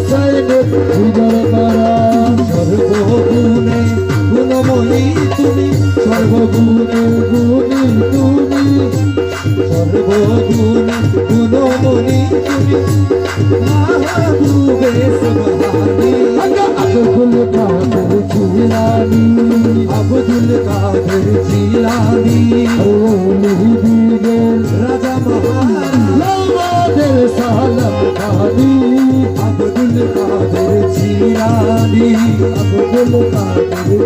হুসাইনের বিজয় করা আগুন পাগল।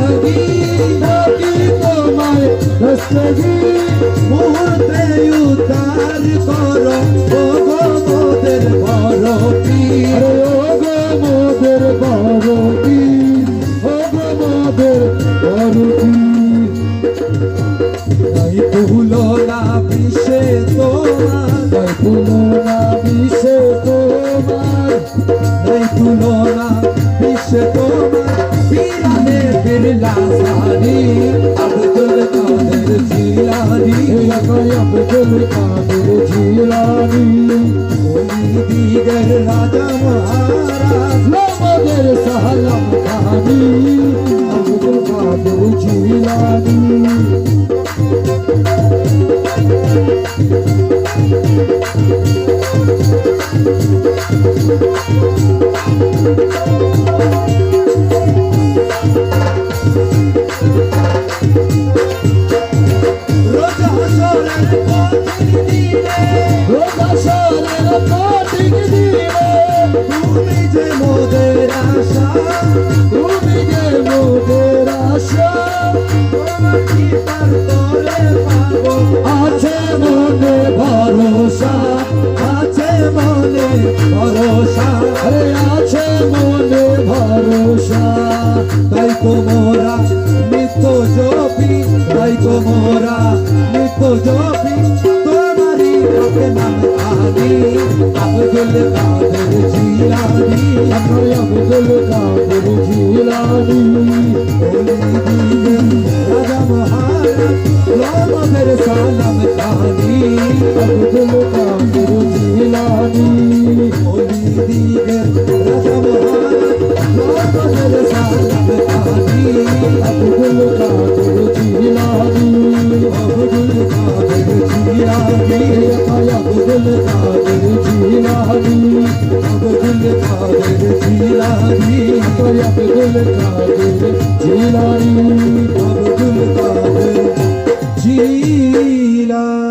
ডাকি ডাকি তোমায় রসগি মুহূর্তে উদ্ধার করো। मैं अब दिलता मेरे झीलानी दीगर राजा महाराज मेरे सहलम कहानी अब दिलता मेरे झीलानी பூமி ilah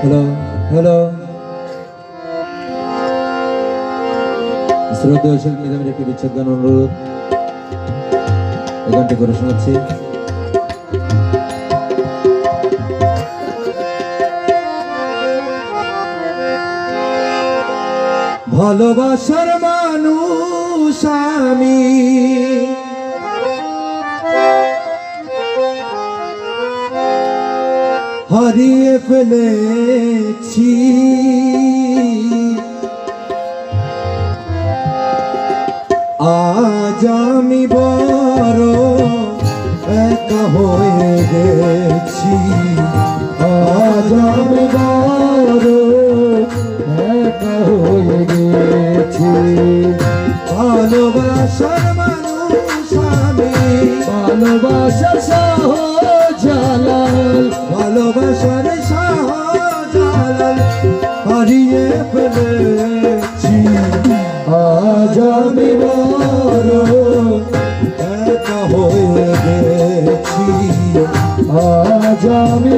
হ্যালো হ্যালো শ্রদ্ধেয় শিল্পী নিজামের একটি বিচ্ছেদ গান অনুরোধ। এই করে শোনাচ্ছি। ভালোবাসার মানুষ আমি। হারিয়ে ফেলেছি। আজ আমি বড় একা হয়ে গেছি। হারিয়ে ফেলেছি। আজ আমি একা হয়ে গেছি। আজ আমি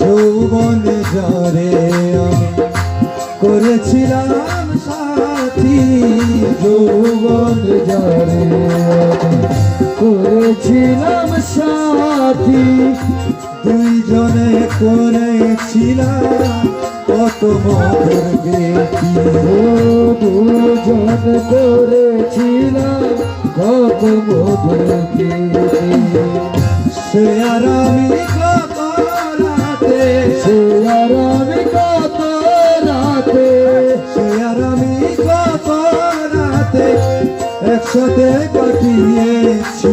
যৌবনে যারে দুজন করেছিলাম কত প্রীতি। সে আর আমি কত রাতে সে আর একসাথে কাটিয়েছি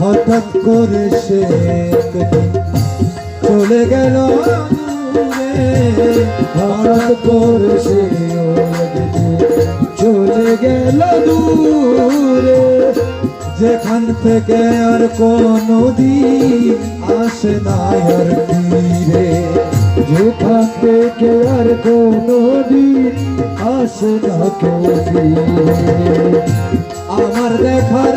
হঠাৎ করে সে চলে গেল হঠাৎ করে সে চলে গেল দূরে। যেখান থেকে আর কোনো দিন আসে না আর ফিরে। যেখান থেকে আর কোনো দিন আসে না কেউ। আমার দেখার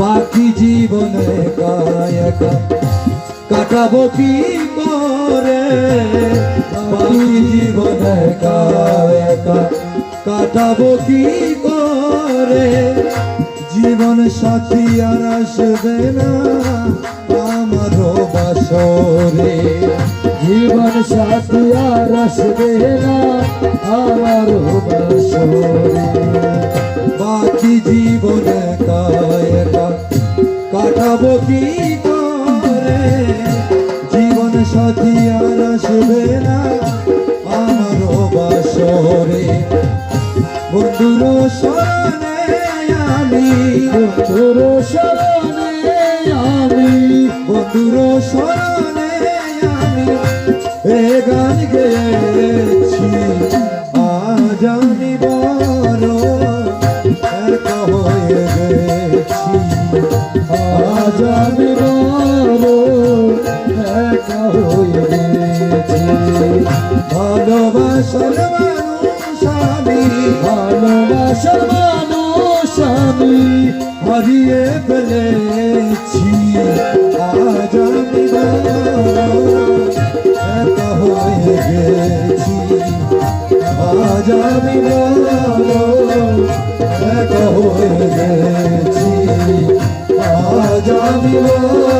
বাকি জীবনে একা কাটাবো কি করে? বাকি জীবনে একা কাটাবো কি করে? জীবন সাথী আর আসবে না। আসবে জীবন সাথী আর আসবে না আমার বাকি জীবন একা একা কাটাবো কি করে? জীবন সাথী আর আসবে না আমার বাসরে বন্ধুর আমি বন্ধুর আমি, বন্ধুর শরণে গান গেছি আজানি বড় হয়ে গেছি। আজানি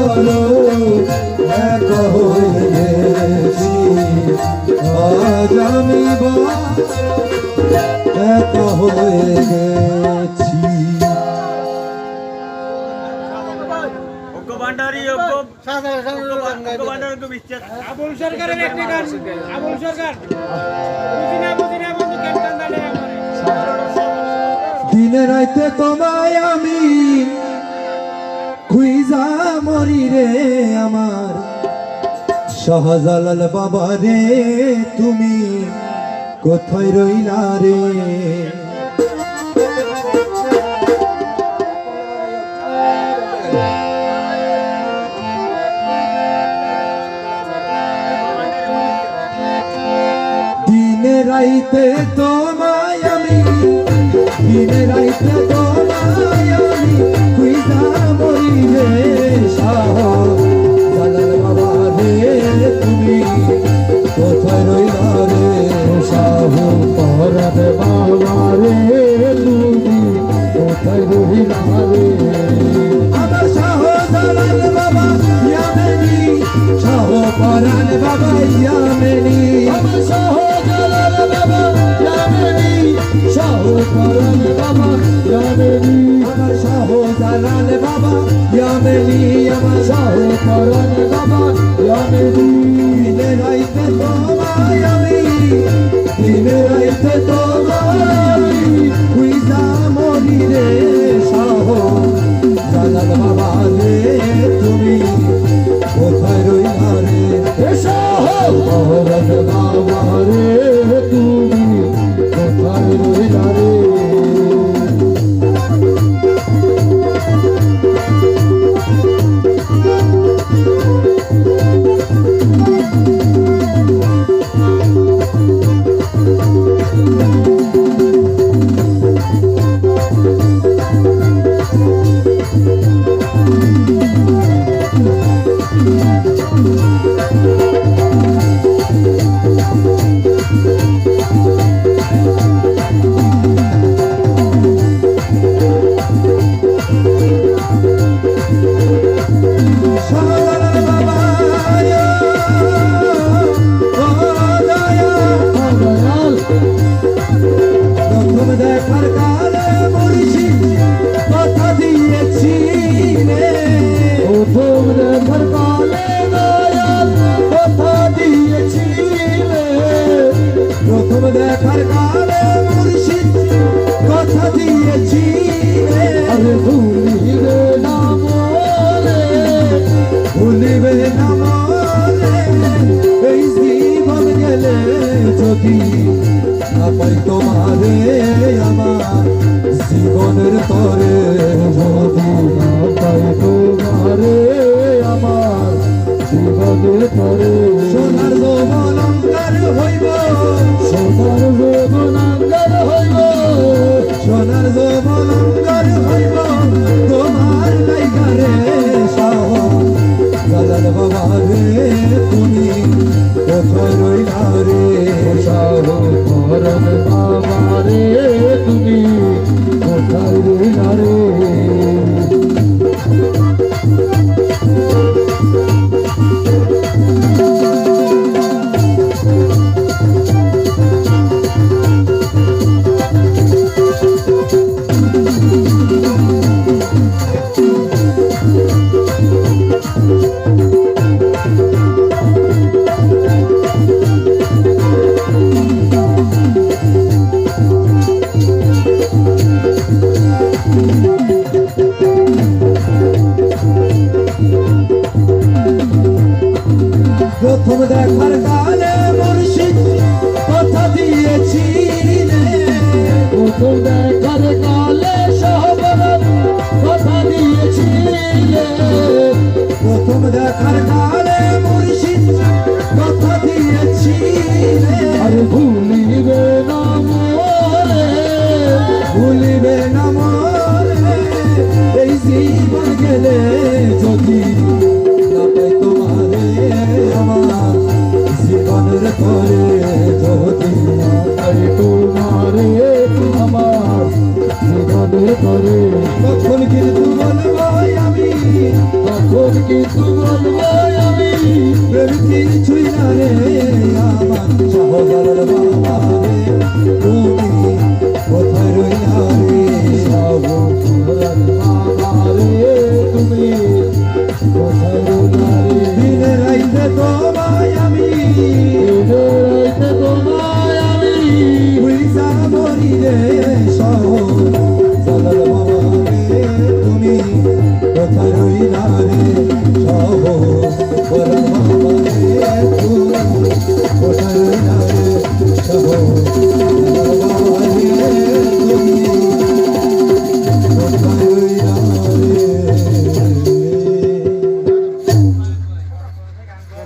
চলো এক হয়ে গেছি আজ দিনে রাইতে তোমায় আমি খুইজা মরি রে আমার। সহজালাল বাবা রে, তুমি কোথায় রইলা রে? দিনে রাইতে তোমায় আমি, দিনে রাইতে সাহস